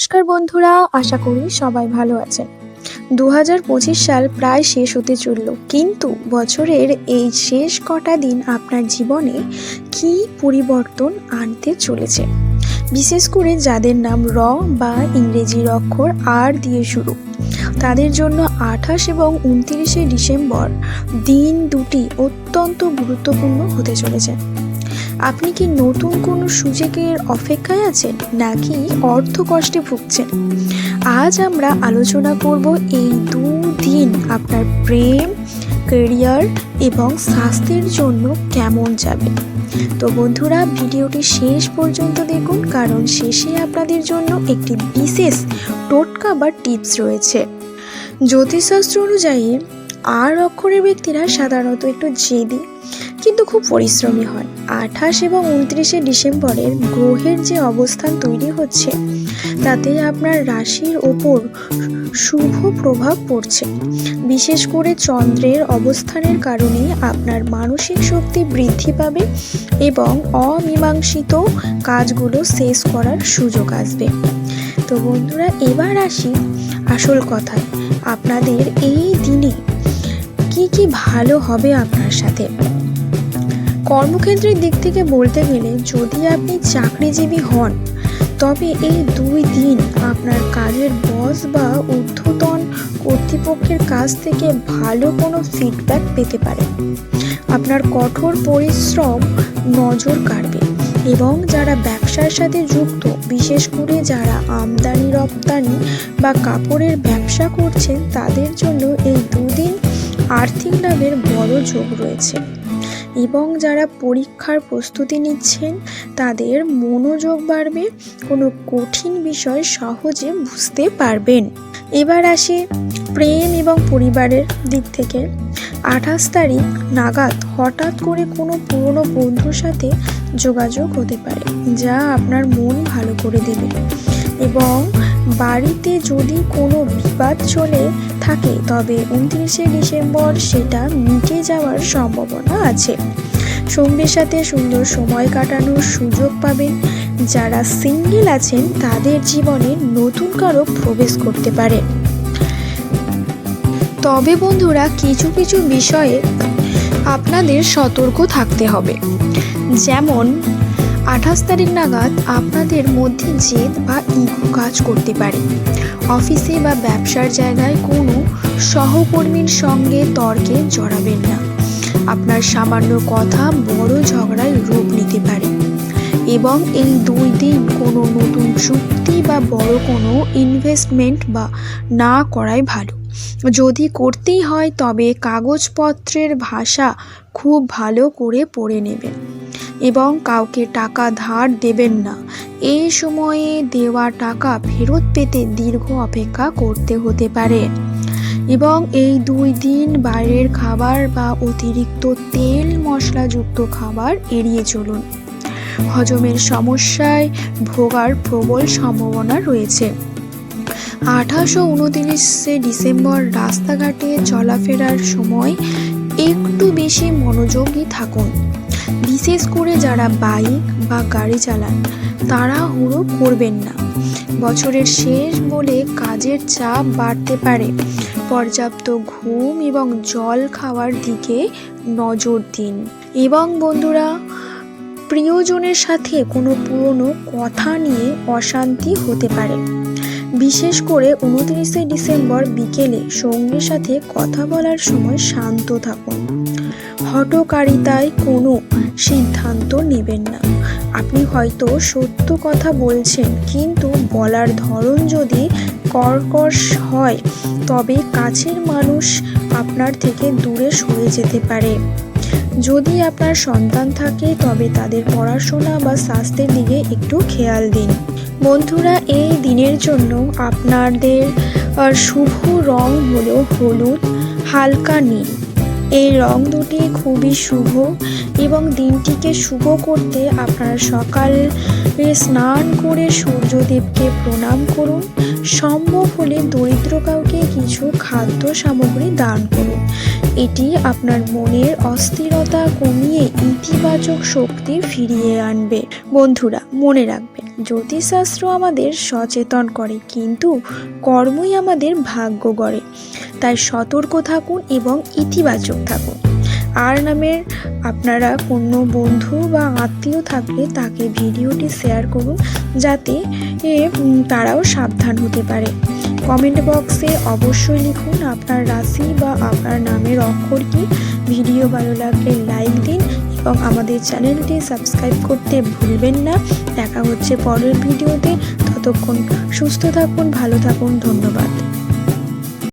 নমস্কার বন্ধুরা, আশা করি সবাই ভালো আছেন। দু সাল প্রায় শেষ হতে চলল, কিন্তু বছরের এই শেষ কটা দিন আপনার জীবনে কী পরিবর্তন আনতে চলেছে? বিশেষ করে যাদের নাম র বা ইংরেজির অক্ষর আর দিয়ে শুরু। তাদের জন্য আঠাশ এবং উনত্রিশে ডিসেম্বর দিন দুটি অত্যন্ত গুরুত্বপূর্ণ হতে চলেছে। আপনি কি নতুন কোনো সুযোগের অপেক্ষায় আছেন নাকি অর্থ কষ্টে ভুগছেন? আজ আমরা আলোচনা করব এই দুদিন আপনার প্রেম কেরিয়ার এবং স্বাস্থ্যের জন্য কেমন যাবে। তো বন্ধুরা, ভিডিওটি শেষ পর্যন্ত দেখুন, কারণ শেষে আপনাদের জন্য একটি বিশেষ টোটকা বা টিপস রয়েছে। জ্যোতিষশাস্ত্র অনুযায়ী, আর অক্ষরের ব্যক্তিরা সাধারণত একটু জেদি কিন্তু খুব পরিশ্রমী হয়। আঠাশ এবং উনত্রিশে ডিসেম্বরের গ্রহের যে অবস্থান তৈরি হচ্ছে, তাতে আপনার রাশির ওপর শুভ প্রভাব পড়ছে। বিশেষ করে চন্দ্রের অবস্থানের কারণে আপনার মানসিক শক্তি বৃদ্ধি পাবে এবং অমীমাংসিত কাজগুলো শেষ করার সুযোগ আসবে। তো বন্ধুরা, এবার আসি আসল কথায়। আপনাদের এই দিনে কি কি ভালো হবে আপনার সাথে? কর্মক্ষেত্রের দিক থেকে বলতে গেলে যদি আপনি চাকরিজীবী হন, তবে এই দুই দিন আপনার কাজের বস বা ঊর্ধ্বতন কর্তৃপক্ষের কাছ থেকে ভালো কোনো ফিডব্যাক পেতে পারেন। আপনার কঠোর পরিশ্রম নজর কাড়বে এবং যারা ব্যবসার সাথে যুক্ত, বিশেষ করে যারা আমদানি, রপ্তানি বা কাপড়ের ব্যবসা করছেন, তাদের জন্য এই দুদিন আর্থিক লাভের বড় যোগ রয়েছে। এবং যারা পরীক্ষার প্রস্তুতি নিচ্ছেন, তাদের মনোযোগ বাড়বে, কোনো কঠিন বিষয় সহজে বুঝতে পারবেন। এবার আসি প্রেম এবং পরিবারের দিক থেকে। আঠাশ তারিখ নাগাদ হঠাৎ করে কোনো পুরনো বন্ধুর সাথে যোগাযোগ হতে পারে, যা আপনার মন ভালো করে দেবে। এবং বাড়িতে যদি কোনো বিবাদ চলে থাকে, তবে উনত্রিশে ডিসেম্বর সেটা মিটে যাওয়ার সম্ভাবনা আছে। সঙ্গীর সাথে সুন্দর সময় কাটানোর সুযোগ পাবেন। যারা সিঙ্গেল আছেন, তাদের জীবনে নতুন কারও প্রবেশ করতে পারে। তবে বন্ধুরা, কিছু কিছু বিষয়ে আপনাদের সতর্ক থাকতে হবে। যেমন আঠাশ তারিখ নাগাদ আপনাদের মধ্যে জেদ বা ইগো কাজ করতে পারে। অফিসে বা ব্যবসার জায়গায় কোনো সহকর্মীর সঙ্গে তর্কে জড়াবেন না। আপনার সামান্য কথা বড় ঝগড়ায় রূপ নিতে পারে। এবং এই দুই দিন কোনো নতুন চুক্তি বা বড় কোনো ইনভেস্টমেন্ট বা না করাই ভালো। যদি করতেই হয়, তবে কাগজপত্রের ভাষা খুব ভালো করে পড়ে নেবেন। এবং কাউকে টাকা ধার দেবেন না। এই সময়ে দেওয়া টাকা ফেরত পেতে দীর্ঘ অপেক্ষা করতে হতে পারে। এবং এই দুই দিন বাইরের খাবার বা অতিরিক্ত তেল মশলাযুক্ত খাবার এড়িয়ে চলুন। হজমের সমস্যায় ভোগার প্রবল সম্ভাবনা রয়েছে। আঠাশো উনতিরিশে ডিসেম্বর রাস্তাঘাটে চলাফেরার সময় একটু বেশি মনোযোগী থাকুন। বিশেষ করে যারা বাইক বা গাড়ি চালান, তারা হুড়ো করবেন না। বছরের শেষ বলে কাজের চাপ বাড়তে পারে। পর্যাপ্ত ঘুম এবং জল খাওয়ার দিকে নজর দিন। এবং বন্ধুরা, প্রিয়জনের সাথে কোনো পুরনো কথা নিয়ে অশান্তি হতে পারে। বিশেষ করে উনত্রিশে ডিসেম্বর বিকেলে সঙ্গীর সাথে কথা বলার সময় শান্ত থাকুন। হটকারিতায় কোনো সিদ্ধান্ত নেবেন না। আপনি হয়তো সত্য কথা বলছেন, কিন্তু বলার ধরন যদি কর্কশ হয়, তবে কাছের মানুষ আপনার থেকে দূরে সরে যেতে পারে। যদি আপনার সন্তান থাকে, তবে তাদের পড়াশোনা বা স্বাস্থ্যের দিকে একটু খেয়াল দিন। বন্ধুরা, এই দিনের জন্য আপনাদের শুভ রং হলো হলুদ, হালকা নীল। এই রং দুটি খুবই শুভ এবং দিনটিকে শুভ করতে আপনারা সকালে স্নান করে সূর্যদেবকে প্রণাম করুন। সম্ভব হলে দরিদ্র কাউকে কিছু খাদ্য সামগ্রী দান করুন। এটি আপনার মনের অস্থিরতা কমিয়ে ইতিবাচক শক্তি ফিরিয়ে আনবে। বন্ধুরা, মনে রাখবেন, জ্যোতিষশাস্ত্র আমাদের সচেতন করে, কিন্তু কর্মই আমাদের ভাগ্য গড়ে। তাই সতর্ক থাকুন এবং ইতিবাচক থাকুন। আর নামের আপনারা কোনো বন্ধু বা আত্মীয় থাকলে তাকে ভিডিওটি শেয়ার করুন, যাতে তারাও সাবধান হতে পারে। কমেন্ট বক্সে অবশ্যই লিখুন আপনার রাশি বা আপনার নামের অক্ষর কি। ভিডিও ভালো লাগলে লাইক দিন এবং আমাদের চ্যানেলটি সাবস্ক্রাইব করতে ভুলবেন না। দেখা হচ্ছে পরের ভিডিওতে। ততক্ষণ সুস্থ থাকুন, ভালো থাকুন, ধন্যবাদ।